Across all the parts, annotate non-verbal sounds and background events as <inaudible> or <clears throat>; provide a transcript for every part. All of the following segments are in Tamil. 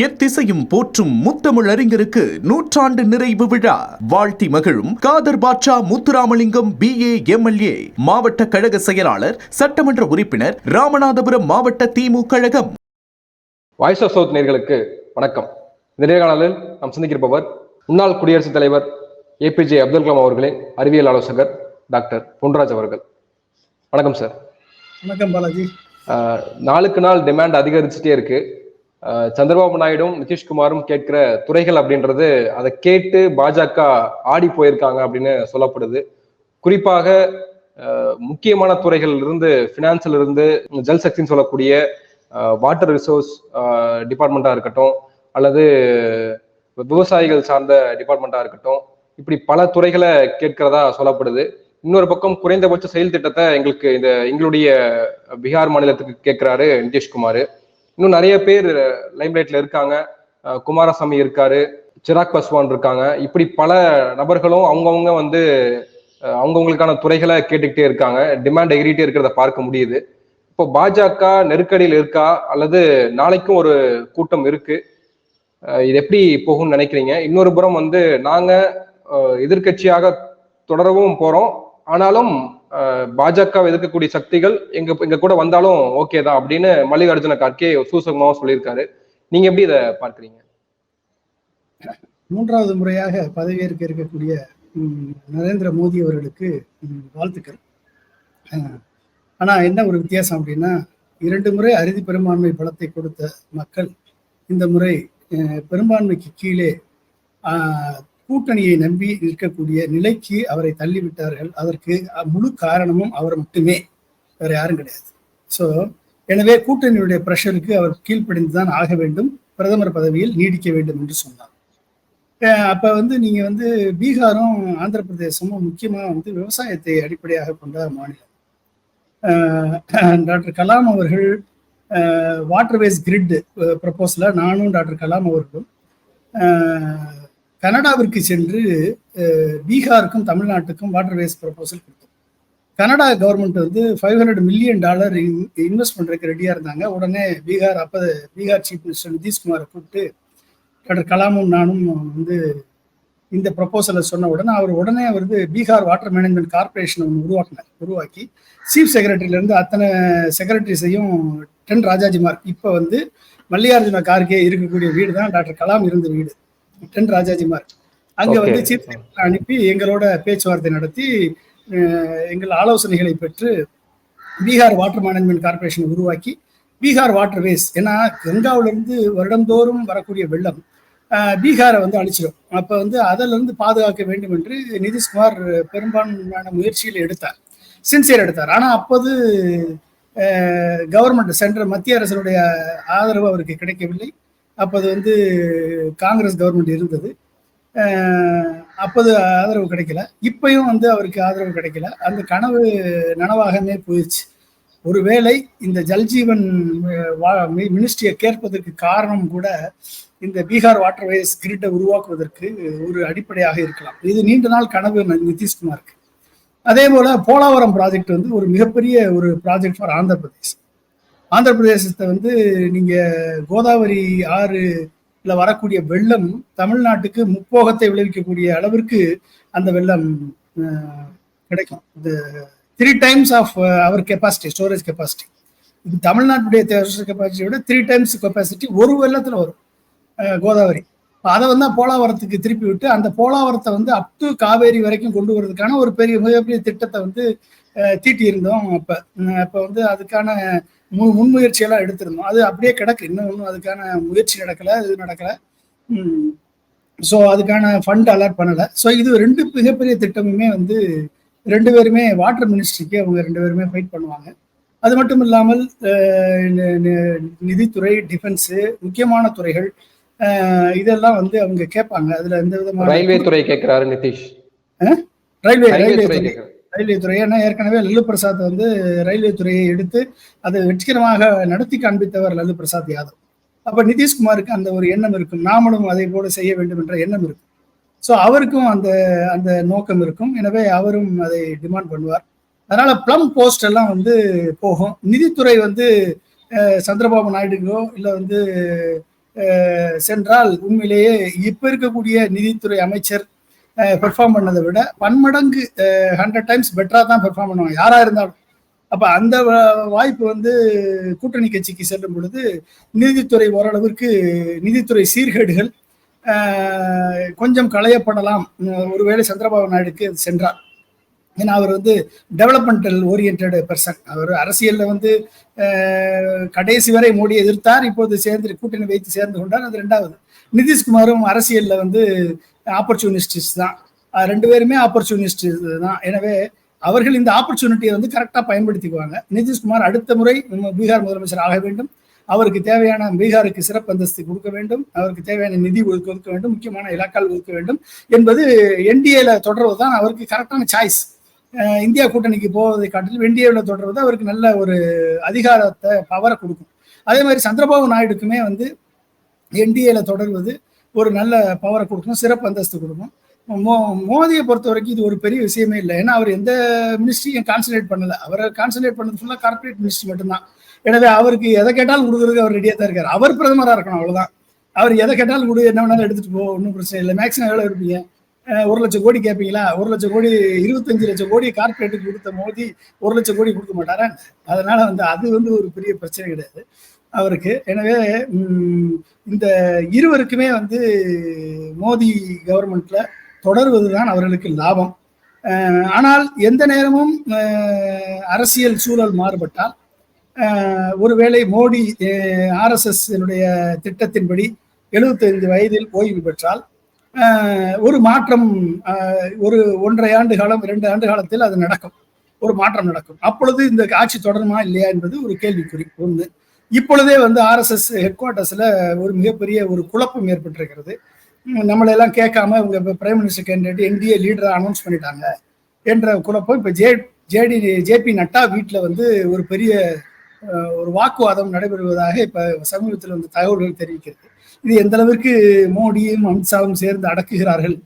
எத்திசையும் போற்றும் முத்தமிழ் அறிஞருக்கு நூற்றாண்டு நிறைவு விழா. வாழ்த்தி மகிழும் Kadar Batcha Muthuramalingam B A MLA மாவட்ட கழக செயலாளர் சட்டமன்ற உறுப்பினர் ராமநாதபுரம் மாவட்ட திமுக கழகம். வாய்ஸ் ஆஃப் சவுத் நேர்களுக்கு வணக்கம். இந்த நேர்காணலில் நாம் சந்திக்கிருப்பவர் முன்னாள் குடியரசுத் தலைவர் ஏபிஜே அப்துல் கலாம் அவர்களின் அறிவியல் ஆலோசகர் டாக்டர் பொன்ராஜ் அவர்கள். வணக்கம் சார். வணக்கம் பாலாஜி. நாளுக்கு நாள் டிமாண்ட் அதிகரிச்சுட்டே இருக்கு. சந்திரபாபு நாயுடும் நிதிஷ்குமாரும் கேட்கிற துறைகள் அப்படின்றது அதை கேட்டு பாஜக ஆடி போயிருக்காங்க அப்படின்னு சொல்லப்படுது. குறிப்பாக முக்கியமான துறைகள் இருந்து பினான்ஸ்ல இருந்து ஜல் சக்தின்னு சொல்லக்கூடிய வாட்டர் ரிசோர்ஸ் டிபார்ட்மெண்ட்டாக இருக்கட்டும் அல்லது விவசாயிகள் சார்ந்த டிபார்ட்மெண்ட்டாக இருக்கட்டும் இப்படி பல துறைகளை கேட்கிறதா சொல்லப்படுது. இன்னொரு பக்கம் குறைந்தபட்ச செயல் திட்டத்தை எங்களுக்கு இந்த எங்களுடைய பீகார் மாநிலத்துக்கு கேட்கிறாரு நிதிஷ்குமார். இன்னும் நிறைய பேர் லைம்லைட்ல இருக்காங்க. குமாரசாமி இருக்காரு சிராக் பஸ்வான் இருக்காங்க. இப்படி பல நபர்களும் அவங்கவுங்க வந்து அவங்கவுங்களுக்கான துறைகளை கேட்டுக்கிட்டே இருக்காங்க. டிமாண்ட் எகிரிட்டே இருக்கிறத பார்க்க முடியுது. இப்போ பாஜக நெருக்கடியில் இருக்கா? அல்லது நாளைக்கும் ஒரு கூட்டம் இருக்கு? இது எப்படி போகும்னு நினைக்கிறீங்க? இன்னொரு புறம் வந்து நாங்க எதிர்கட்சியாக எதிர்க்கட்சியாக தொடரவும் போறோம். ஆனாலும் பாஜக எதிர்க்கக்கூடிய சக்திகள் எங்க எங்க கூட வந்தாலும் ஓகே தான் அப்படின்னு மல்லிகார்ஜுன கார்கே சூசகமாவும் சொல்லியிருக்காரு. நீங்க எப்படி இதை பார்க்குறீங்க? மூன்றாவது முறையாக பதவியேற்க இருக்கக்கூடிய நரேந்திர மோடி அவர்களுக்கு வாழ்த்துக்கள். அஹ், ஆனா என்ன ஒரு வித்தியாசம் அப்படின்னா இரண்டு முறை அறுதி பெரும்பான்மை பலத்தை கொடுத்த மக்கள் இந்த முறை அஹ், பெரும்பான்மைக்கு கீழே ஆஹ், கூட்டணியை நம்பி நிற்கக்கூடிய நிலைக்கு அவரை தள்ளிவிட்டார்கள். அதற்கு முழு காரணமும் அவர் மட்டுமே. வேற யாரும் கிடையாது. ஸோ எனவே கூட்டணியுடைய பிரஷருக்கு அவர் கீழ்ப்படிந்துதான் ஆக வேண்டும். பிரதமர் பதவியில் நீடிக்க வேண்டும் என்று சொன்னார். அப்போ வந்து நீங்கள் வந்து பீகாரும் ஆந்திர பிரதேசமும் முக்கியமாக வந்து விவசாயத்தை அடிப்படையாக கொண்ட மாநிலம். டாக்டர் கலாம் அவர்கள் வாட்டர்வேஸ் கிரிட் ப்ரப்போஸில் நானும் டாக்டர் கலாம் அவர்களும் கனடாவிற்கு சென்று பீகாருக்கும் தமிழ்நாட்டுக்கும் வாட்டர் வாட்டர்வேஸ் ப்ரப்போசல் கொடுத்தோம். கனடா கவர்மெண்ட் வந்து five hundred million dollar invest பண்ணுறதுக்கு ரெடியாக இருந்தாங்க. உடனே பீகார் அப்போ பீகார் சீஃப் மினிஸ்டர் நிதிஷ்குமாரை கூப்பிட்டு டாக்டர் கலாமும் நானும் வந்து இந்த ப்ரப்போசலை சொன்ன உடனே அவர் உடனே வந்து பீகார் வாட்டர் மேனேஜ்மெண்ட் கார்பரேஷன் ஒன்று உருவாக்கினார். உருவாக்கி சீஃப் செக்ரட்டரியிலேருந்து அத்தனை செக்ரட்டரிஸையும் டென் ராஜாஜிமார் இப்போ வந்து மல்லிகார்ஜுன கார்கே இருக்கக்கூடிய வீடு தான் டாக்டர் கலாம் இருந்த வீடு. டென் ராஜாஜிமார் அங்க. வந்து அனுப்பி எங்களோட பேச்சுவார்த்தை நடத்தி எங்கள் ஆலோசனைகளை பெற்று பீகார் வாட்டர் மேனேஜ்மெண்ட் கார்பரேஷன் உருவாக்கி பீகார் வாட்டர் வேஸ் ஏன்னா கங்காவுல இருந்து வருடந்தோறும் வரக்கூடிய வெள்ளம் பீகாரை வந்து அழிச்சிடும் அப்ப வந்து அதிலிருந்து இருந்து பாதுகாக்க வேண்டும் என்று நிதிஷ்குமார் பெரும்பான்மையான முயற்சிகள் எடுத்தார். சின்சியர் எடுத்தார். ஆனா அப்போது கவர்மெண்ட் சென்ட்ரல் மத்திய அரசனுடைய ஆதரவு அவருக்கு கிடைக்கவில்லை. அப்போது வந்து காங்கிரஸ் கவர்மெண்ட் இருந்தது. அப்போது ஆதரவு கிடைக்கல. இப்பையும் வந்து அவருக்கு ஆதரவு கிடைக்கல. அந்த கனவு நனவாகவே போயிடுச்சு. ஒருவேளை இந்த ஜல்ஜீவன் மினிஸ்ட்ரியை கேட்பதற்கு காரணம் கூட இந்த பீகார் வாட்டர்வேஸ் கிரிட்டை உருவாக்குவதற்கு ஒரு அடிப்படையாக இருக்கலாம். இது நீண்ட நாள் கனவு நிதிஷ்குமாருக்கு. அதே போல போலாவரம் ப்ராஜெக்ட் வந்து ஒரு மிகப்பெரிய ஒரு ப்ராஜெக்ட் ஃபார் ஆந்திர பிரதேஷ் ஆந்திர பிரதேசத்தை வந்து நீங்க கோதாவரி ஆறுல வரக்கூடிய வெள்ளம் தமிழ்நாட்டுக்கு முப்போகத்தை விளைவிக்கக்கூடிய அளவிற்கு அந்த வெள்ளம் கிடைக்கும். இந்த த்ரீ டைம்ஸ் ஆஃப் அவர் கெப்பாசிட்டி ஸ்டோரேஜ் கெப்பாசிட்டி இது தமிழ்நாட்டுடைய கெப்பாசிட்டியை விட த்ரீ டைம்ஸ் கெப்பாசிட்டி ஒரு வெள்ளத்தில் வரும். கோதாவரி. அதை வந்து போலாவரத்துக்கு திருப்பி விட்டு அந்த போலாவரத்தை வந்து அப் டு காவேரி வரைக்கும் கொண்டு வரதுக்கான ஒரு பெரிய மிகப்பெரிய திட்டத்தை வந்து தீட்டி இருந்தோம் அப்ப. அப்ப வந்து அதுக்கான மு முன்முயற்சியெல்லாம் எடுத்திருந்தோம். அது அப்படியே கிடக்கு. இன்னும் ஒன்றும் அதுக்கான முயற்சி நடக்கல இது நடக்கல. ஸோ அதுக்கான ஃபண்ட் அலாட் பண்ணல. ஸோ இது ரெண்டு மிகப்பெரிய திட்டமுமே வந்து ரெண்டு பேருமே வாட்டர் மினிஸ்ட்ரிக்கு அவங்க ரெண்டு பேருமே ஃபைட் பண்ணுவாங்க. அது மட்டும் இல்லாமல் நிதித்துறை டிஃபென்ஸு முக்கியமான துறைகள் இதெல்லாம் வந்து அவங்க கேட்பாங்க. அதுல எந்த விதமான ரயில்வே துறை கேட்கிறாரு நிதிஷ். ரயில்வே ரயில்வே துறை ரயில்வே துறை. ஏன்னா ஏற்கனவே லல்லு பிரசாத் வந்து ரயில்வே துறையை எடுத்து அதை வெற்றிகரமாக நடத்தி காண்பித்தவர் லல்லு பிரசாத் யாதவ். அப்ப நிதிஷ்குமாருக்கு அந்த ஒரு எண்ணம் இருக்கும். நாமளும் அதை போல செய்ய வேண்டும் என்ற எண்ணம் இருக்கும். ஸோ அவருக்கும் அந்த அந்த நோக்கம் இருக்கும். எனவே அவரும் அதை டிமாண்ட் பண்ணுவார். அதனால பிளம் போஸ்ட் எல்லாம் வந்து போகும். நிதித்துறை வந்து சந்திரபாபு நாயுடுக்கோ இல்லை வந்து சென்றால் உண்மையிலேயே இப்போ இருக்கக்கூடிய நிதித்துறை அமைச்சர் பெர்ஃபார்ம் பண்ணதை விட பன்மடங்கு ஹண்ட்ரட் டைம்ஸ் பெட்டராக தான் பெர்ஃபார்ம் பண்ணுவாங்க. யாராக இருந்தாலும். அப்போ அந்த வாய்ப்பு வந்து கூட்டணி கட்சிக்கு செல்லும் பொழுது நீதித்துறை ஓரளவிற்கு நீதித்துறை சீர்கேடுகள் கொஞ்சம் களையப்படலாம் ஒருவேளை சந்திரபாபு நாயுடுக்கு சென்றார் ஏன்னா அவர் வந்து டெவலப்மெண்டல் ஓரியன்ட் பர்சன் அவர் அரசியலில் வந்து கடைசி வரை மோடி எதிர்த்தார். இப்போது சேர்ந்து கூட்டணி வைத்து சேர்ந்து கொண்டார். அது ரெண்டாவது. நிதிஷ்குமாரும் அரசியலில் வந்து ஆப்பர்ச்சுனிஸ்டிஸ் தான். ரெண்டு பேருமே ஆப்பர்ச்சுனிஸ்ட் தான். எனவே அவர்கள் இந்த ஆப்பர்ச்சுனிட்டியை வந்து கரெக்டாக பயன்படுத்திக்குவாங்க. நிதிஷ்குமார் அடுத்த முறை பீகார் முதலமைச்சர் ஆக வேண்டும். அவருக்கு தேவையான பீகாருக்கு சிறப்பு அந்தஸ்து கொடுக்க வேண்டும். அவருக்கு தேவையான நிதி ஒதுக்க ஒதுக்க வேண்டும். முக்கியமான இலாக்கால் ஒதுக்க வேண்டும். என்பது என்டிஏல தொடர்வது தான் அவருக்கு கரெக்டான சாய்ஸ் இந்தியா கூட்டணிக்கு போவதை காட்டிலும் என்டிஏவில் தொடர்வது அவருக்கு நல்ல ஒரு அதிகாரத்தை பவரை கொடுக்கும். அதே மாதிரி சந்திரபாபு நாயுடுக்குமே வந்து என்டிஏல தொடர்வது ஒரு நல்ல பவரை கொடுக்கும் சிறப்பு அந்தஸ்து கொடுக்கும் மோ மோதியை பொறுத்த வரைக்கும் இது ஒரு பெரிய விஷயமே இல்லை. ஏன்னா அவர் எந்த மினிஸ்ட்ரியும் கான்சன்ட்ரேட் பண்ணல. அவரை கான்சன்ட்ரேட் பண்ணது ஃபுல்லாக கார்பரேட் மினிஸ்ட்ரி மட்டும்தான். எனவே அவருக்கு எதை கேட்டாலும் கொடுக்குறதுக்கு அவர் ரெடியாக தான் இருக்கார். அவர் பிரதமராக இருக்கணும் அவ்வளோதான் அவர் எதை கேட்டாலும் கொடு என்ன வேணாலும் எடுத்துகிட்டு போ ஒன்றும் பிரச்சனை இல்லை. மேக்ஸிமம் எவ்வளோ இருப்பீங்க? ஒரு லட்சம் கோடி கேட்பீங்களா? ஒரு லட்சம் கோடி இருபத்தஞ்சு லட்சம் கோடி கார்பரேட்டுக்கு கொடுத்த மோதி ஒரு லட்சம் கோடி கொடுக்க மாட்டாரா? அதனால வந்து அது வந்து ஒரு பெரிய பிரச்சனை கிடையாது. அவருக்கு. எனவே இந்த இருவருக்குமே வந்து மோடி கவர்மெண்ட்ல தொடர்வதுதான் அவர்களுக்கு லாபம். ஆனால் எந்த நேரமும் அரசியல் சூழல் மாறுபட்டால் ஒருவேளை மோடி ஆர்எஸ்எஸ் திட்டத்தின்படி 75 வயதில் ஓய்வு பெற்றால் ஒரு மாற்றம் ஒரு ஒன்றரை ஆண்டு காலம் இரண்டு ஆண்டு காலத்தில் அது நடக்கும். ஒரு மாற்றம் நடக்கும். அப்பொழுது இந்த ஆட்சி தொடருமா இல்லையா என்பது ஒரு கேள்விக்குறி ஒன்று இப்பொழுதே வந்து ஆர்எஸ்எஸ் ஹெட் குவார்ட்டர்ஸ்ல ஒரு மிகப்பெரிய ஒரு குழப்பம் ஏற்பட்டிருக்கிறது. உம் நம்மளை எல்லாம் கேட்காம இவங்க பிரைம் மினிஸ்டர் கேண்டிடேட் என்டிஏ லீடரை அனௌன்ஸ் பண்ணிட்டாங்க என்ற குழப்பம். இப்ப ஜே ஜேடி ஜேபி நட்டா வீட்டில் வந்து ஒரு பெரிய ஒரு வாக்குவாதம் நடைபெறுவதாக இப்ப சமீபத்தில் வந்து தகவல்கள் தெரிவிக்கிறது. இது எந்த அளவிற்கு மோடியும் அமித்ஷாவும் சேர்ந்து அடக்குகிறார்கள்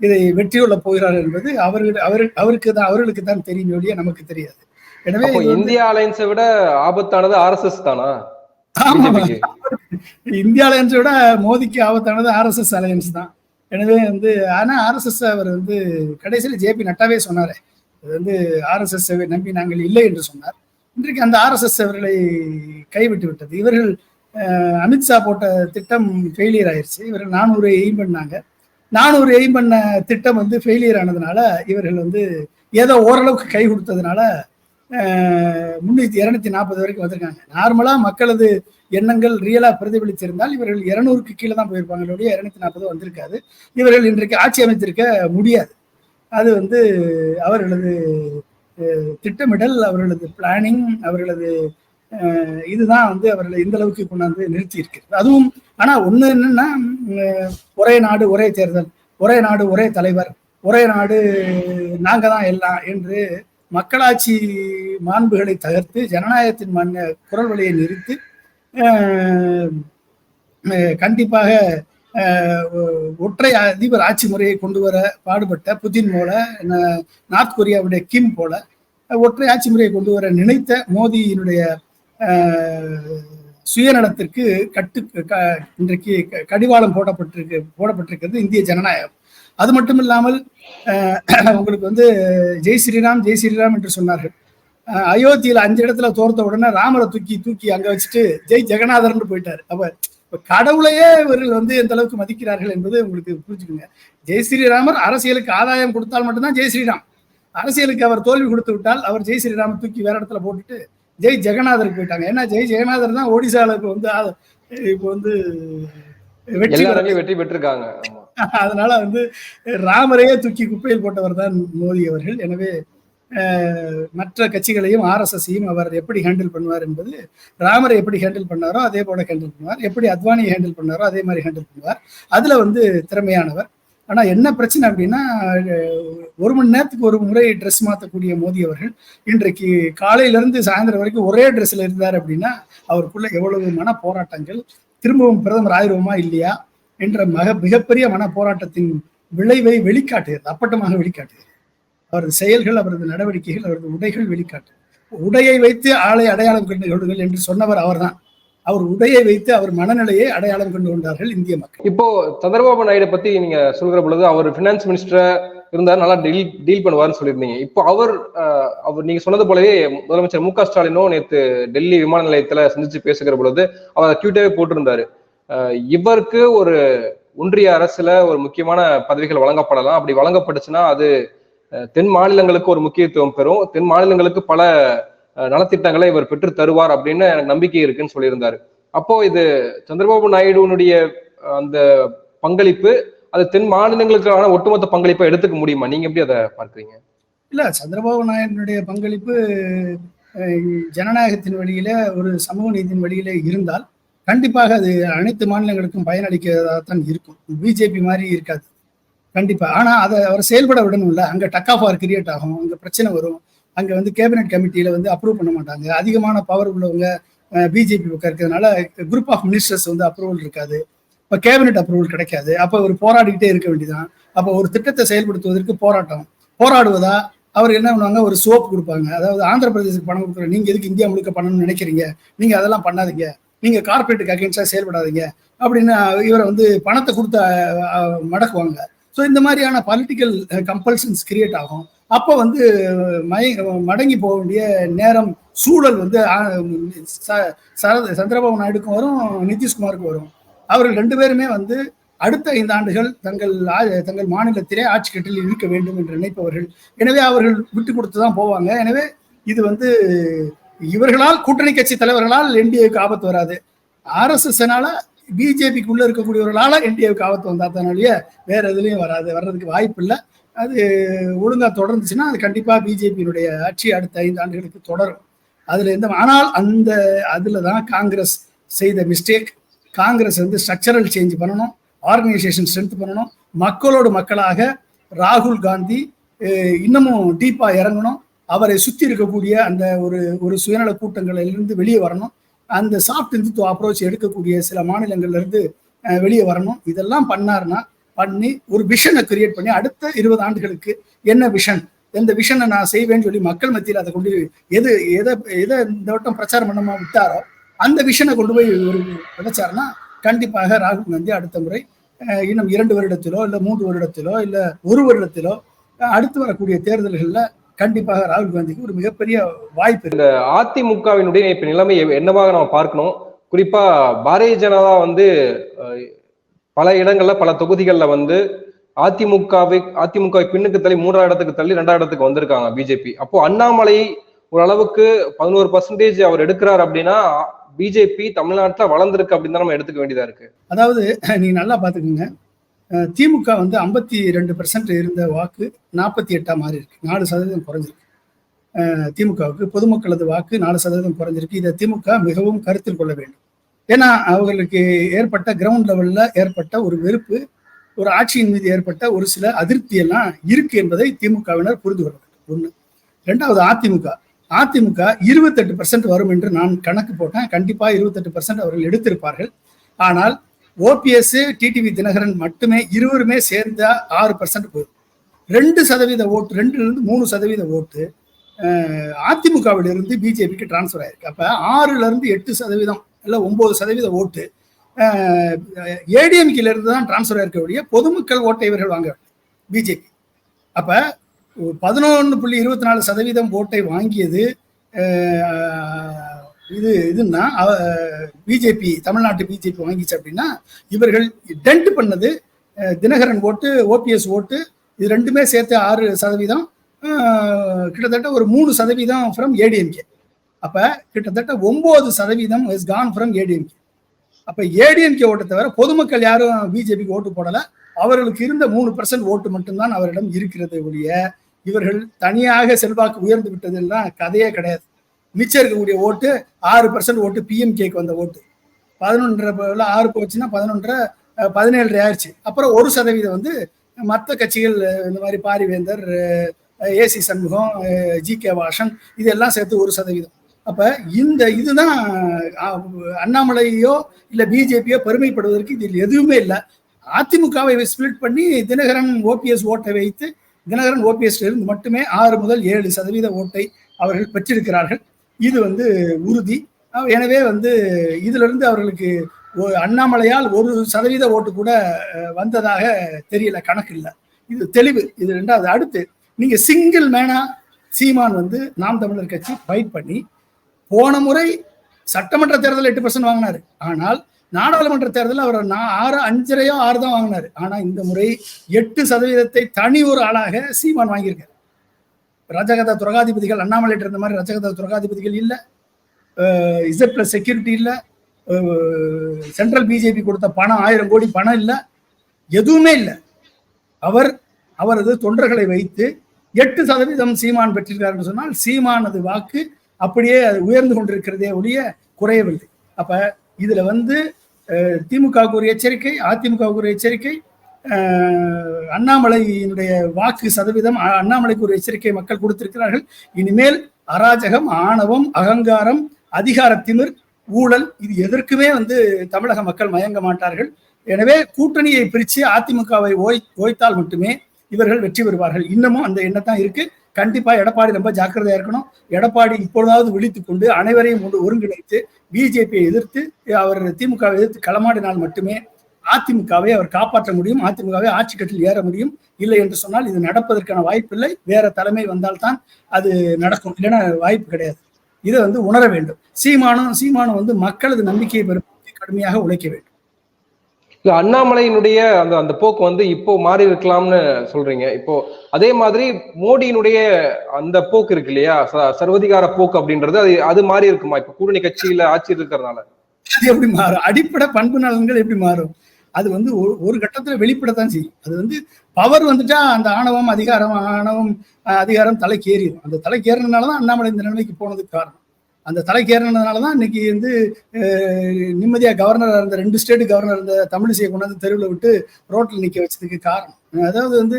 இதை வெற்றி கொள்ள போகிறார்கள் என்பது அவர்கள் அவர் அவருக்கு தான் அவர்களுக்கு தான் தெரியும் ஒழிய நமக்கு தெரியாது. எனவே இந்தியா அலைன்ஸை விட ஆபத்தானது ஆர்எஸ்எஸ் தானா? இந்திய அலையன்ஸை விட மோதிக்கு ஆபத்தானது ஆர்எஸ்எஸ் அலையன்ஸ் தான். எனவே வந்து ஆனா ஆர்எஸ்எஸ் அவர் வந்து கடைசியில் ஜேபி நட்டாவே சொன்னாரே. இது வந்து ஆர்எஸ்எஸ் நம்பி நாங்கள் இல்லை என்று சொன்னார். இன்றைக்கு அந்த ஆர்எஸ்எஸ் அவர்களை கைவிட்டு விட்டது. இவர்கள் அமித்ஷா போட்ட திட்டம் ஃபெயிலியர் ஆயிருச்சு. இவர்கள் நானூறு எய்ம் பண்ணாங்க. நானூறு எய்ம் பண்ண திட்டம் வந்து ஃபெயிலியர் ஆனதுனால இவர்கள் வந்து ஏதோ ஓரளவுக்கு கை கொடுத்ததுனால முன்னூத்தி இருநூத்தி நாற்பது வரைக்கும் வந்திருக்காங்க. நார்மலா மக்களது எண்ணங்கள் ரியலா பிரதிபலித்திருந்தால் இவர்கள் இருநூறுக்கு கீழே தான் போயிருப்பாங்க. ஒழிய இருநூத்தி நாற்பது வந்திருக்காது. இவர்கள் இன்றைக்கு ஆட்சி அமைத்திருக்க முடியாது. அது வந்து அவர்களது திட்டமிடல் அவர்களது பிளானிங் அவர்களது இதுதான் வந்து அவர்களை இந்த அளவுக்கு கொண்டாந்து நிறுத்தி இருக்கிறது. அதுவும் ஆனா ஒண்ணு என்னன்னா ஒரே நாடு ஒரே தேர்தல் ஒரே நாடு ஒரே தலைவர் ஒரே நாடு நாங்க தான் எல்லாம் என்று மக்களாட்சி மாண்புகளை தகர்த்து ஜனநாயகத்தின் மண் குரல் வழியை நிறுத்தி கண்டிப்பாக ஒற்றை அதிபர் ஆட்சி முறையை கொண்டு வர பாடுபட்ட புதின் போல நார்த் கொரியாவுடைய கிம் போல ஒற்றை ஆட்சி முறையை கொண்டு வர நினைத்த மோடியினுடைய சுயநலத்திற்கு கட்டு க- இன்றைக்கு க- கடிவாளம் போடப்பட்டிருக்கு போடப்பட்டிருக்கிறது இந்திய ஜனநாயகம். அது மட்டும் இல்லாமல் <clears throat> உங்களுக்கு வந்து ஜெய் ஸ்ரீராம் ஜெய் ஸ்ரீராம் என்று சொன்னார்கள். அயோத்தியில அஞ்சு இடத்துல தோர்த்த உடனே ராமரை தூக்கி தூக்கி அங்க வச்சுட்டு ஜெய் ஜெகநாதர்னு போயிட்டாரு. அப்ப இப்ப கடவுளையே இவர்கள் வந்து எந்த அளவுக்கு மதிக்கிறார்கள் என்பது உங்களுக்கு புரிஞ்சுக்குங்க. ஜெய் ஸ்ரீராமர் அரசியலுக்கு ஆதாயம் கொடுத்தால் மட்டும்தான் ஜெய் ஸ்ரீராம். அரசியலுக்கு அவர் தோல்வி கொடுத்து விட்டால் அவர் ஜெய் ஸ்ரீராம் தூக்கி வேற இடத்துல போட்டுட்டு ஜெய் ஜெகநாதருக்கு போயிட்டாங்க. ஏன்னா ஜெய் ஜெகநாதர் தான் ஒடிசால இப்ப வந்து இப்ப வந்து வெற்றி வெற்றி பெற்றிருக்காங்க. <laughs> அதனால வந்து ராமரையே தூக்கி குப்பையில் போட்டவர் தான் மோடி அவர்கள். எனவே மற்ற கட்சிகளையும் ஆர்எஸ்எஸையும் அவர் எப்படி ஹேண்டில் பண்ணுவார் என்பது ராமரை எப்படி ஹேண்டில் பண்ணாரோ அதே போல ஹேண்டில் பண்ணுவார். எப்படி அத்வானியை ஹேண்டில் பண்ணாரோ அதே மாதிரி ஹேண்டில் பண்ணுவார். அதுல வந்து திறமையானவர். ஆனா என்ன பிரச்சனை அப்படின்னா ஒரு மணி நேரத்துக்கு ஒரு முறை ட்ரெஸ் மாற்றக்கூடிய மோடி அவர்கள் இன்றைக்கு காலையிலிருந்து சாயந்தரம் வரைக்கும் ஒரே ட்ரெஸ்ல இருந்தார் அப்படின்னா அவருக்குள்ள எவ்வளவு மன போராட்டங்கள் திரும்பவும் பிரதமர் ஆயிடுவோமா இல்லையா? என்ற மக மிகப்பெரிய மன போராட்டத்தின் விளைவை வெளிக்காட்டுகிறது அப்பட்டமாக வெளிக்காட்டுகிறது. அவரது செயல்கள் அவரது நடவடிக்கைகள் அவரது உடைகள் வெளிக்காட்டு உடையை வைத்து ஆளை அடையாளம் கண்டு கொள்ளுங்கள் என்று சொன்னவர் அவர்தான். அவர் உடையை வைத்து அவர் மனநிலையை அடையாளம் கொண்டு கொண்டார்கள் இந்திய மக்கள். இப்போ சந்திரபாபு நாயுடு பத்தி நீங்க சொல்கிற பொழுது அவர் பினான்ஸ் மினிஸ்டர் இருந்தார் நல்லா டீல் டீல் பண்ணுவார்னு சொல்லியிருந்தீங்க. இப்போ அவர் அஹ், அவர் நீங்க சொன்னது போலவே முதலமைச்சர் மு க ஸ்டாலினும் நேற்று டெல்லி விமான நிலையத்துல சந்திச்சு பேசுகிற பொழுது அவர் ட்விட்டரே போட்டிருந்தாரு. இவருக்கு ஒரு ஒன்றிய அரசுல ஒரு முக்கியமான பதவிகள் வழங்கப்படலாம். அப்படி வழங்கப்பட்டுச்சுன்னா அது தென் மாநிலங்களுக்கு ஒரு முக்கியத்துவம் பெறும். தென் மாநிலங்களுக்கு பல நலத்திட்டங்களை இவர் பெற்று தருவார் அப்படின்னு எனக்கு நம்பிக்கை இருக்குன்னு சொல்லியிருந்தாரு. அப்போ இது சந்திரபாபு நாயுடுனுடைய அந்த பங்களிப்பு அது தென் மாநிலங்களுக்கான ஒட்டுமொத்த பங்களிப்பை எடுத்துக்க முடியுமா? நீங்க எப்படி அதை பார்க்குறீங்க? இல்ல சந்திரபாபு நாயுடுனுடைய பங்களிப்பு ஜனநாயகத்தின் வழியில ஒரு சமூக நீதியின் வழியில இருந்தால் கண்டிப்பாக அது அனைத்து மாநிலங்களுக்கும் பயனளிக்கிறதாகத்தான் இருக்கும். பிஜேபி மாதிரி இருக்காது. கண்டிப்பா. ஆனா அதை அவர் செயல்பட விடணும்ல. அங்க டக் ஆஃப் ஆர் கிரியேட் ஆகும். அங்க பிரச்சனை வரும். அங்க வந்து கேபினெட் கமிட்டியில வந்து அப்ரூவ் பண்ண மாட்டாங்க. அதிகமான பவர் உள்ளவங்க பிஜேபி பக்கம் இருக்கிறதுனால குரூப் ஆஃப் மினிஸ்டர்ஸ் வந்து அப்ரூவல் இருக்காது. இப்போ கேபினெட் அப்ரூவல் கிடைக்காது. அப்போ அவர் போராடிக்கிட்டே இருக்க வேண்டியதான் அப்போ ஒரு திட்டத்தை செயல்படுத்துவதற்கு போராட்டம். போராடுவதா அவர் என்ன பண்ணுவாங்க? ஒரு சோப் கொடுப்பாங்க. அதாவது ஆந்திர பிரதேசத்துக்கு பணம் கொடுக்குற நீங்க எதுக்கு இந்தியா முழுக்க பண்ணணும்னு நினைக்கிறீங்க? நீங்க அதெல்லாம் பண்ணாதீங்க. நீங்க கார்பரேட்டுக்கு அகேன்ஸ்டா செயல்படாதீங்க அப்படின்னு இவரை வந்து பணத்தை கொடுத்து மடக்குவாங்க. ஸோ இந்த மாதிரியான பொலிட்டிக்கல் கம்பல்ஷன்ஸ் கிரியேட் ஆகும். அப்போ வந்து மய மடங்கி போக வேண்டிய நேரம் சூழல் வந்து ச- சரத் சந்திரபாபு நாயுடுக்கும் வரும் நிதிஷ்குமாருக்கும் வரும். அவர்கள் ரெண்டு பேருமே வந்து அடுத்த ஐந்து ஆண்டுகள் தங்கள் தங்கள் மாநிலத்திலே ஆட்சி கட்டில் இருக்க வேண்டும் என்று நினைப்பவர்கள். எனவே அவர்கள் விட்டு கொடுத்து தான் போவாங்க. எனவே இது வந்து இவர்களால் கூட்டணி கட்சி தலைவர்களால் என்டிஏவுக்கு ஆபத்து வராது. ஆர்எஸ்எஸ்னால பிஜேபிக்குள்ள இருக்கக்கூடியவர்களால என்டிஏவுக்கு ஆபத்து வந்தா தானாலேயே வேற எதுலையும் வராது. வர்றதுக்கு வாய்ப்பு இல்லை. அது ஒழுங்கா தொடர்ந்துச்சுன்னா அது கண்டிப்பா பிஜேபியினுடைய ஆட்சி அடுத்த ஐந்து ஆண்டுகளுக்கு தொடரும். அதுல எந்த ஆனால் அந்த அதுல தான் காங்கிரஸ் செய்த மிஸ்டேக் காங்கிரஸ் வந்து ஸ்ட்ரக்சரல் சேஞ்ச் பண்ணணும் ஆர்கனைசேஷன் ஸ்ட்ரென்த் பண்ணணும் மக்களோடு மக்களாக ராகுல் காந்தி இன்னமும் டீப்பா இறங்கணும். அவரை சுத்தி இருக்கக்கூடிய அந்த ஒரு ஒரு சுயநல கூட்டங்களிலிருந்து வெளியே வரணும். அந்த சாஃப்ட் இந்துத்துவ அப்ரோச் எடுக்கக்கூடிய சில மாநிலங்கள்ல இருந்து வெளியே வரணும். இதெல்லாம் பண்ணாருன்னா பண்ணி ஒரு விஷனை கிரியேட் பண்ணி அடுத்த இருபது ஆண்டுகளுக்கு என்ன விஷன் எந்த விஷனை நான் செய்வேன்னு சொல்லி மக்கள் மத்தியில் அதை கொண்டு எது எதை எதை இந்த வட்டம் பிரச்சாரம் பண்ணமா விட்டாரோ அந்த விஷனை கொண்டு போய் ஒரு விதைச்சாருன்னா கண்டிப்பாக ராகுல் காந்தி அடுத்த முறை இன்னும் இரண்டு வருடத்திலோ இல்லை மூன்று வருடத்திலோ இல்லை ஒரு வருடத்திலோ அடுத்து வரக்கூடிய தேர்தல்களில் கண்டிப்பாக ராகுல் காந்திக்கு ஒரு மிகப்பெரிய வாய்ப்பு இருக்கு. அதிமுகவினுடைய இப்ப நிலைமை என்னவாக நம்ம பார்க்கணும்? குறிப்பா பாரதிய ஜனதா வந்து பல இடங்கள்ல பல தொகுதிகள்ல வந்து அதிமுகவை அதிமுக பின்னுக்கு தள்ளி மூன்றாம் இடத்துக்கு தள்ளி ரெண்டாம் இடத்துக்கு வந்திருக்காங்க பிஜேபி. அப்போ அண்ணாமலை ஓரளவுக்கு பதினோரு பர்சன்டேஜ் அவர் எடுக்கிறார் அப்படின்னா பிஜேபி தமிழ்நாட்டுல வளர்ந்திருக்கு அப்படின்னு தான் நம்ம எடுத்துக்க வேண்டியதா இருக்கு. அதாவது நீ நல்லா பார்த்துக்கோங்க. அஹ், திமுக வந்து ஐம்பத்தி ரெண்டு இருந்த வாக்கு நாற்பத்தி எட்டாக மாறி இருக்கு நாலு சதவீதம் குறைஞ்சிருக்கு. திமுகவுக்கு பொதுமக்களது வாக்கு நாலு சதவீதம் குறைஞ்சிருக்கு. இதை திமுக மிகவும் கருத்தில் கொள்ள வேண்டும். ஏன்னா அவர்களுக்கு ஏற்பட்ட கிரவுண்ட் லெவலில் ஏற்பட்ட ஒரு வெறுப்பு ஒரு ஆட்சியின் மீது ஏற்பட்ட ஒரு சில அதிருப்தி எல்லாம் இருக்கு என்பதை திமுகவினர் புரிந்து கொள்ள வேண்டும். ஒன்று ரெண்டாவது அதிமுக. அதிமுக இருபத்தெட்டு பர்சன்ட் வரும் என்று நான் கணக்கு போட்டேன். கண்டிப்பாக இருபத்தெட்டு பர்சன்ட் அவர்கள் எடுத்திருப்பார்கள். ஆனால் ஓபிஎஸ் டிடிவி தினகரன் மட்டுமே இருவருமே சேர்ந்தா ஆறு பர்சன்ட் போயிடும் ரெண்டு சதவீத ஓட்டு ரெண்டுல இருந்து மூணு சதவீத ஓட்டு அதிமுகவிலிருந்து பிஜேபிக்கு டிரான்ஸ்ஃபர் ஆயிருக்கு. அப்ப ஆறுல இருந்து எட்டு சதவீதம் இல்லை ஒன்பது சதவீத ஓட்டு ஏடிஎம்கில இருந்து தான் டிரான்ஸ்ஃபர் ஆயிருக்க ஒழிய பொதுமக்கள் ஓட்டை இவர்கள் வாங்க பிஜேபி. அப்ப பதினொன்று புள்ளி இருபத்தி நாலு சதவீதம் ஓட்டை வாங்கியது இது இதுன்னா பிஜேபி தமிழ்நாட்டு பிஜேபி வாங்கிச்சு அப்படின்னா இவர்கள் டென்ட் பண்ணது தினகரன் ஓட்டு ஓபிஎஸ் ஓட்டு இது ரெண்டுமே சேர்த்து ஆறு சதவீதம் கிட்டத்தட்ட ஒரு மூணு சதவீதம் ஃப்ரம் ஏடிஎம்கே அப்போ கிட்டத்தட்ட ஒம்பது சதவீதம் இஸ் கான் ஃப்ரம் ஏடிஎம்கே அப்போ ஏடிஎம்கே ஓட்டை தவிர பொதுமக்கள் யாரும் பிஜேபிக்கு ஓட்டு போடலை. அவர்களுக்கு இருந்த மூணு பர்சன்ட் ஓட்டு மட்டும்தான் அவரிடம் இருக்கிறது ஒழிய இவர்கள் தனியாக செல்வாக்கு உயர்ந்து விட்டதெல்லாம் கதையே கிடையாது. மிச்சம் இருக்கக்கூடிய ஓட்டு ஆறு பர்சன்ட் ஓட்டு பிஎம்கேக்கு வந்த ஓட்டு. பதினொன்றரை ஆறு போச்சுன்னா பதினொன்றரை பதினேழு ஆயிடுச்சு. அப்புறம் ஒரு சதவீதம் வந்து மற்ற கட்சிகள் இந்த மாதிரி Parivendhar AC Shanmugam G K Vasan இதெல்லாம் சேர்த்து ஒரு சதவீதம். அப்போ இந்த இதுதான் அண்ணாமலையோ இல்லை பிஜேபியோ பெருமைப்படுவதற்கு இதில் எதுவுமே இல்லை. அதிமுகவை ஸ்பிளிட் பண்ணி தினகரன் ஓபிஎஸ் ஓட்டை வைத்து தினகரன் ஓபிஎஸ் மட்டுமே ஆறு முதல் ஏழு சதவீத ஓட்டை அவர்கள் பெற்றிருக்கிறார்கள். இது வந்து உறுதி. எனவே வந்து இதிலிருந்து அவர்களுக்கு அண்ணாமலையால் ஒரு சதவீத ஓட்டு கூட வந்ததாக தெரியல கணக்கு இல்லை. இது தெளிவு. இது ரெண்டாவது. அடுத்து நீங்க சிங்கிள் மேனா சீமான் வந்து நாம் தமிழர் கட்சி ஃபைட் பண்ணி போன முறை சட்டமன்ற தேர்தலில் எட்டு பர்சன்ட் வாங்கினாரு. ஆனால் நாடாளுமன்ற தேர்தலில் அவர் நான் ஆறு அஞ்சரையோ ஆறு தான் வாங்கினாரு. ஆனால் இந்த முறை எட்டு சதவீதத்தை தனி ஒரு ஆளாக சீமான் வாங்கியிருக்காரு. ரஜகத துரகாதிபதிகள் அண்ணாமலைட்டு இருந்த மாதிரி ரஜகத துரகாதிபதிகள் இல்லை. இசட் பிளஸ் செக்யூரிட்டி இல்லை. சென்ட்ரல் பிஜேபி கொடுத்த பணம் ஆயிரம் கோடி பணம் இல்லை. எதுவுமே இல்லை. அவர் அவரது தொண்டர்களை வைத்து எட்டு சதவீதம் சீமான் பெற்றிருக்காருன்னு சொன்னால் சீமானது வாக்கு அப்படியே அது உயர்ந்து கொண்டிருக்கிறதே ஒழிய குறையவில்லை. அப்ப இதுல வந்து திமுக திமுகவுக்கு ஒரு எச்சரிக்கை அதிமுகவுக்கு ஒரு எச்சரிக்கை அண்ணாமலையினுடைய வாக்கு சதவீதம் அண்ணாமலைக்கு ஒரு எச்சரிக்கை மக்கள் கொடுத்திருக்கிறார்கள். இனிமேல் அராஜகம் ஆணவம் அகங்காரம் அதிகார திமிர் ஊழல் இது எதற்குமே வந்து தமிழக மக்கள் மயங்க மாட்டார்கள். எனவே கூட்டணியை பிரித்து அதிமுகவை ஓய் ஓய்த்தால் மட்டுமே இவர்கள் வெற்றி பெறுவார்கள். இன்னமும் அந்த எண்ணம் தான் இருக்கு. கண்டிப்பா எடப்பாடி ரொம்ப ஜாக்கிரதையா இருக்கணும். எடப்பாடி இப்பொழுதாவது விழித்து கொண்டு அனைவரையும் கொண்டு ஒருங்கிணைத்து பிஜேபியை எதிர்த்து அவர் திமுகவை எதிர்த்து களமாடினால் மட்டுமே அதிமுகவை அவர் காப்பாற்ற முடியும் அதிமுகவை ஆட்சி கட்டில் ஏற முடியும். இல்லை என்று சொன்னால் இது நடப்பதற்கான வாய்ப்பில்லை. வேற தலைமை வந்தால்தான் அது நடக்கும். இல்லைன்னா வாய்ப்பு கிடையாது. இதை வந்து உணர வேண்டும். சீமானும் சீமானும் வந்து மக்களது நம்பிக்கையை பெறுவதற்கு கடுமையாக உழைக்க வேண்டும். அண்ணாமலையினுடைய அந்த அந்த போக்கு வந்து இப்போ மாறி இருக்கலாம்னு சொல்றீங்க. இப்போ அதே மாதிரி மோடியினுடைய அந்த போக்கு இருக்கு இல்லையா? சர்வதிகார போக்கு அப்படின்றது அது அது மாறி இருக்குமா? இப்ப கூட்டணி கட்சியில ஆட்சி இருக்கிறதுனால. அது எப்படி மாறும்? அடிப்படை பண்பு நலன்கள் எப்படி மாறும்? அது வந்து ஒரு ஒரு கட்டத்துல வெளிப்படத்தான் செய்யும். அது வந்து பவர் வந்துட்டா அந்த ஆணவம் அதிகாரம் ஆணவம் அதிகாரம் தலைக்கு ஏறிடும் அந்த தலைக்கு ஏறினதுனாலதான் அண்ணாமலை இந்த நிலைமைக்கு போனதுக்கு காரணம். அந்த தலைக்கு ஏறினதுனால தான் இன்னைக்கு வந்து நிம்மதியாக கவர்னராக இருந்த ரெண்டு ஸ்டேட்டு கவர்னர் இருந்த தமிழிசையை கொண்டாந்து தெருவில் விட்டு ரோட்டில் நிற்க வச்சதுக்கு காரணம். அதாவது வந்து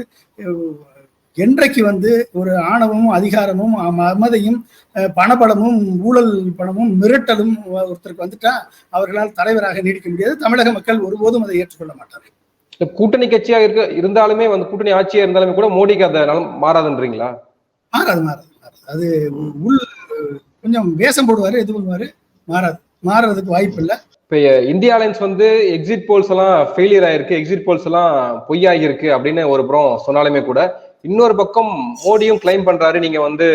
என்றைக்கு வந்து ஒரு ஆணவமும் அதிகாரமும் மமதையும் பணபலமும் ஊழல் பணமும் மிரட்டலும் ஒருத்தருக்கு வந்துட்டா அவர்களால் தலைவராக நீடிக்க முடியாது. தமிழக மக்கள் ஒருபோதும் அதை ஏற்றுக்கொள்ள மாட்டார்கள். கூட்டணி கட்சியா இருக்க இருந்தாலுமே வந்து கூட்டணி ஆட்சியா இருந்தாலுமே கூட மோடிக்கு அந்த நலம் மாறாதுன்றீங்களா? மாறாது மாறாது மாறாது. அது உள் கொஞ்சம் வேஷம் போடுவாரு இது பண்ணுவாரு மாறாது. மாறுறதுக்கு வாய்ப்பு இல்லை. இப்ப இந்தியா அலைன்ஸ் வந்து எக்ஸிட் போல்ஸ் எல்லாம் ஃபெயிலியர் ஆயிருக்கு எக்ஸிட் போல்ஸ் எல்லாம் பொய்யாகி இருக்கு அப்படின்னு ஒரு புறம் சொன்னாலுமே கூட இன்னொரு பக்கம் மோடியும் கிளைம் பண்றாரு. நீங்க வந்து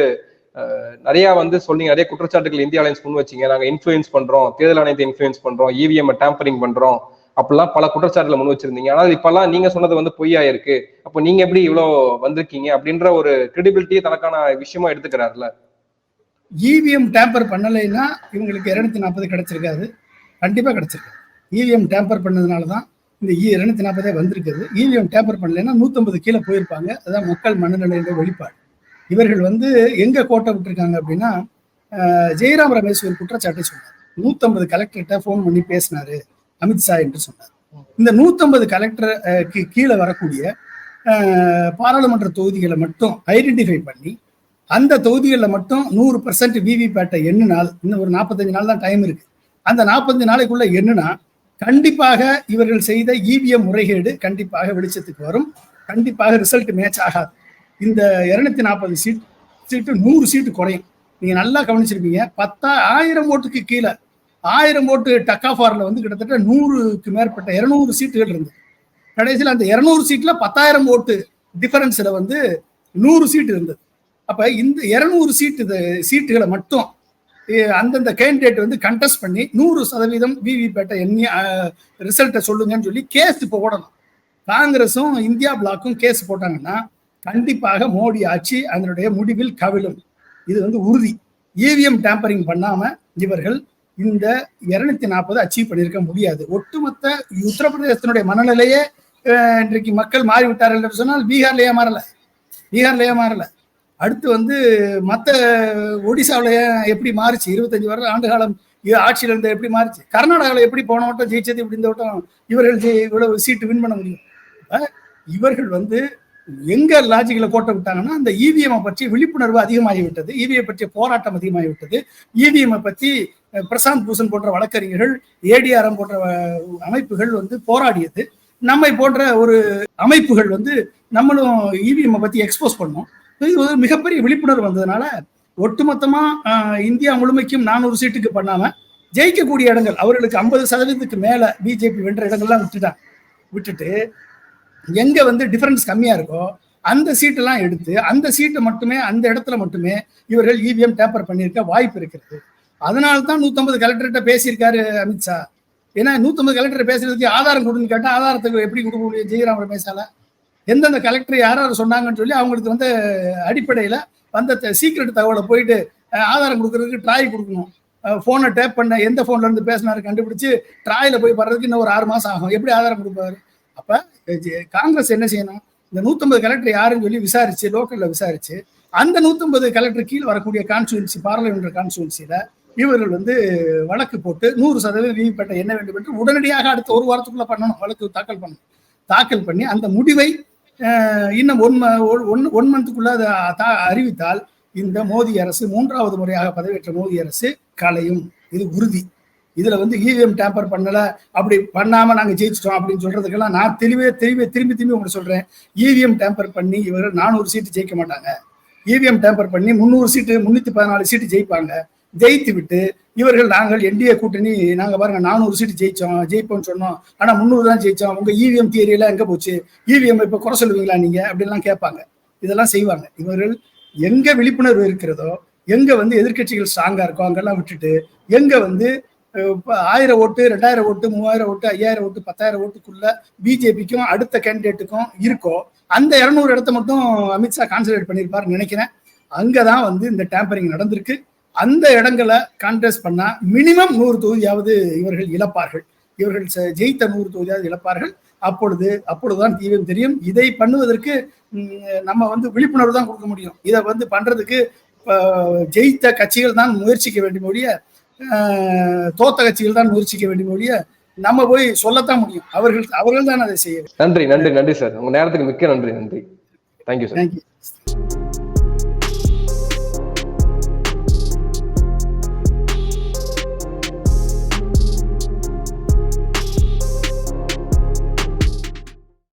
நிறைய வந்து சொன்னீங்க. நிறைய குற்றச்சாட்டுகள் இந்தியா அலையன்ஸ் முன் வச்சீங்க. நாங்க இன்ஃபுளுன்ஸ் பண்றோம். தேர்தல் ஆணையத்தை இன்ஃபுளுன்ஸ் பண்றோம். இவிஎம் டேம்பரிங் பண்றோம். அப்படிலாம் பல குற்றச்சாட்டுல முன் வச்சிருந்தீங்க. ஆனால் இப்பெல்லாம் நீங்க சொன்னது வந்து பொய்யா இருக்கு அப்போ நீங்க எப்படி இவ்வளவு வந்திருக்கீங்க? அப்படின்ற ஒரு கிரெடிபிலிட்டியை தனக்கான விஷயமா எடுத்துக்கிறாருல இவிஎம் டேம்பர் பண்ணலைன்னா இவங்களுக்கு இருநூத்தி நாற்பது கிடைச்சிருக்காது. கண்டிப்பா கிடைச்சிருக்கு. இவிஎம் டேம்பர் பண்ணதுனால தான் இந்த இ நாற்பதே வந்திருக்குது. ஈவிஎம் டேம்பர் பண்ணலைன்னா நூற்றம்பது கீழே போயிருப்பாங்க. அதான் மக்கள் மனநிலையோட வெளிப்பாடு. இவர்கள் வந்து எங்கே கோட்டை விட்டுருக்காங்க அப்படின்னா ஜெயராம் ரமேஷ் ஒரு குற்றச்சாட்டை சொன்னார். நூற்றம்பது கலெக்டர்கிட்ட ஃபோன் பண்ணி பேசினாரு அமித்ஷா என்று சொன்னார். இந்த நூற்றம்பது கலெக்டர் கீ- கீழே வரக்கூடிய பாராளுமன்ற தொகுதிகளை மட்டும் ஐடென்டிஃபை பண்ணி அந்த தொகுதிகளில் மட்டும் நூறு பர்சன்ட் விவிபேட்டை எண்ணினால் இன்னும் ஒரு நாற்பத்தஞ்சு நாள் தான் டைம் இருக்கு. அந்த நாற்பத்தஞ்சு நாளைக்குள்ள எண்ணுனா கண்டிப்பாக இவர்கள் செய்த இவிஎம் முறைகேடு கண்டிப்பாக வெளிச்சத்துக்கு வரும். கண்டிப்பாக ரிசல்ட் மேட்ச் ஆகாது. இந்த இருநூத்தி நாற்பது சீட் சீட்டு நூறு சீட்டு குறையும். நீங்க நல்லா கவனிச்சிருப்பீங்க. பத்தா ஆயிரம் ஓட்டுக்கு கீழே ஆயிரம் ஓட்டு டக்காஃபார்ல வந்து கிட்டத்தட்ட நூறுக்கு மேற்பட்ட இருநூறு சீட்டுகள் இருந்தது. கடைசியில் அந்த இருநூறு சீட்ல பத்தாயிரம் ஓட்டு டிஃபரன்ஸில் வந்து நூறு சீட்டு இருந்தது. அப்ப இந்த இருநூறு சீட்டு சீட்டுகளை மட்டும் அந்தந்த கேண்டிடேட் வந்து கண்டெஸ்ட் பண்ணி நூறு சதவீதம் விவிபேட்டை எண்ணி ரிசல்ட்டை சொல்லுங்கன்னு சொல்லி கேஸ் இப்போ போடணும். காங்கிரஸும் இந்தியா பிளாக்கும் கேஸ் போட்டாங்கன்னா கண்டிப்பாக மோடி ஆட்சி அதனுடைய முடிவில் கவிழும். இது வந்து உறுதி. இவிஎம் டேம்பரிங் பண்ணாம இவர்கள் இந்த இருநூத்தி நாற்பது அச்சீவ் பண்ணியிருக்க முடியாது. ஒட்டுமொத்த உத்தரப்பிரதேசத்தினுடைய மனநிலையே இன்றைக்கு மக்கள் மாறிவிட்டார்கள் என்று சொன்னால் பீகார்லயே மாறல. பீகார்லயே மாறல. அடுத்து வந்து மற்ற ஒடிசாவில் எப்படி மாறுச்சு? இருபத்தஞ்சு வருடம் ஆண்டு காலம் ஆட்சியில் இருந்த எப்படி மாறுச்சு? கர்நாடகாவில் எப்படி போன வட்டம் ஜெயிச்சது இப்படி இந்த வட்டம் இவர்கள் ஜெயி- இவ்வளவு சீட்டு வின் பண்ண முடியும். இவர்கள் வந்து எங்க லாஜிக்கில் கோட்டை விட்டாங்கன்னா அந்த இவிஎம் பற்றி விழிப்புணர்வு அதிகமாகிவிட்டது இவிஎம் பற்றிய போராட்டம் அதிகமாகிவிட்டது. இவிஎம் பற்றி பிரசாந்த் பூஷன் போன்ற வழக்கறிஞர்கள் ஏடிஆர்எம் போன்ற அமைப்புகள் வந்து போராடியது. நம்மை போன்ற ஒரு அமைப்புகள் வந்து நம்மளும் இவிஎம் பத்தி எக்ஸ்போஸ் பண்ணோம். இது ஒரு மிகப்பெரிய விழிப்புணர்வு வந்ததுனால ஒட்டுமொத்தமா இந்தியா முழுமைக்கும் நானூறு சீட்டுக்கு பண்ணாம ஜெயிக்கக்கூடிய இடங்கள் அவர்களுக்கு ஐம்பது சதவீதத்துக்கு மேல பிஜேபி வென்ற இடங்கள்லாம் விட்டுட்டாங்க விட்டுட்டு எங்க வந்து டிஃபரன்ஸ் கம்மியா இருக்கோ அந்த சீட்டெல்லாம் எடுத்து அந்த சீட்டை மட்டுமே அந்த இடத்துல மட்டுமே இவர்கள் இவிஎம் டேப்பர் பண்ணியிருக்க வாய்ப்பு இருக்கிறது அதனால தான் நூத்தம்பது கலெக்டர்கிட்ட பேசியிருக்காரு அமித்ஷா. ஏன்னா நூத்தம்பது கலெக்டர் பேசுறதுக்கு ஆதாரம் கொடுன்னு கேட்டால் ஆதாரத்துக்கு எப்படி கொடுக்க முடியும்? ஜெயராமர் ரமேஷால எந்தெந்த கலெக்டர் யார் யார் சொன்னாங்கன்னு சொல்லி அவங்களுக்கு வந்து அடிப்படையில் வந்த சீக்ரெட் தகவலை போயிட்டு ஆதாரம் கொடுக்கறதுக்கு ட்ராய் கொடுக்கணும். ஃபோனை டேப் பண்ண எந்த ஃபோன்ல இருந்து பேசினாரு கண்டுபிடிச்சு ட்ராயில் போய் வர்றதுக்கு இன்னும் ஒரு ஆறு மாதம் ஆகும். எப்படி ஆதாரம் கொடுப்பாரு? அப்போ ஜெ- காங்கிரஸ் என்ன செய்யணும்? இந்த நூற்றம்பது கலெக்டர் யாருன்னு சொல்லி விசாரிச்சு லோக்கலில் விசாரிச்சு அந்த நூற்றம்பது கலெக்டர் கீழ் வரக்கூடிய கான்ஸ்டுவன்சி பார்லிமெண்ட் கான்ஸ்டுவன்சியில் இவர்கள் வந்து வழக்கு போட்டு நூறு சதவீதம் விவிப்பட்ட என்ன வேண்டும் என்று உடனடியாக அடுத்த ஒரு வாரத்துக்குள்ள பண்ணணும். வழக்கு தாக்கல் பண்ணணும். தாக்கல் பண்ணி அந்த முடிவை இன்னும் ஒன் ஒன் ஒன் மந்த்துக்குள்ள அதை அறிவித்தால் இந்த மோடி அரசு மூன்றாவது முறையாக பதவியேற்ற மோடி அரசு களையும். இது உறுதி. இதுல வந்து இவிஎம் டேம்பர் பண்ணல. அப்படி பண்ணாம நாங்க ஜெயிச்சிட்டோம் அப்படின்னு சொல்றதுக்கெல்லாம் நான் தெளிவே தெளிவே திரும்பி திரும்பி உங்களுக்கு சொல்றேன். இவிஎம் டேம்பர் பண்ணி இவர்கள் நானூறு சீட்டு ஜெயிக்க மாட்டாங்க. இவிஎம் டேம்பர் பண்ணி முந்நூறு சீட்டு முன்னூத்தி பதினாலு சீட்டு ஜெயிப்பாங்க. ஜெயித்து விட்டு இவர்கள் நாங்கள் என்டிஏ கூட்டணி நாங்கள் பாருங்க நானூறு சீட்டு ஜெயிச்சோம் ஜெயிப்போம்னு சொன்னோம். ஆனால் முந்நூறு தான் ஜெயிச்சோம். உங்கள் இவிஎம் தியரியெல்லாம் எங்கே போச்சு? இவிஎம் இப்போ குறை சொல்லுவீங்களா நீங்கள் அப்படிலாம் கேட்பாங்க. இதெல்லாம் செய்வாங்க. இவர்கள் எங்கே விழிப்புணர்வு இருக்கிறதோ எங்கே வந்து எதிர்க்கட்சிகள் ஸ்ட்ராங்காக இருக்கோ அங்கெல்லாம் விட்டுட்டு எங்கே வந்து ஆயிரம் ஓட்டு ரெண்டாயிரம் ஓட்டு மூவாயிரம் ஓட்டு ஐயாயிரம் ஓட்டு பத்தாயிரம் ஓட்டுக்குள்ள பிஜேபிக்கும் அடுத்த கேண்டிடேட்டுக்கும் இருக்கோ அந்த இரநூறு இடத்த மட்டும் அமித்ஷா கான்சன்ட்ரேட் பண்ணியிருப்பாருன்னு நினைக்கிறேன். அங்கே தான் வந்து இந்த டேம்பரிங் நடந்திருக்கு. அந்த இடங்களை கான்டெஸ்ட் பண்ணா மினிமம் நூறு தொகுதியாவது இவர்கள் இழப்பார்கள். இவர்கள் ஜெயித்த நூறு தொகுதியாவது இழப்பார்கள். அப்பொழுது அப்பொழுதுதான் தீவிரம் தெரியும். இதை பண்ணுவதற்கு நம்ம வந்து விழிப்புணர்வு தான் கொடுக்க முடியும். இதை வந்து பண்றதுக்கு அஹ், ஜெயித்த கட்சிகள் தான் முயற்சிக்க வேண்டிய ஒழிய தோத்த கட்சிகள் தான் முயற்சிக்க வேண்டிய ஒழிய நம்ம போய் சொல்லத்தான் முடியும். அவர்கள் அவர்கள் தான் அதை செய்ய நன்றி நன்றி நன்றி சார். உங்க நேரத்துக்கு மிக்க நன்றி நன்றி. Thank you sir thank you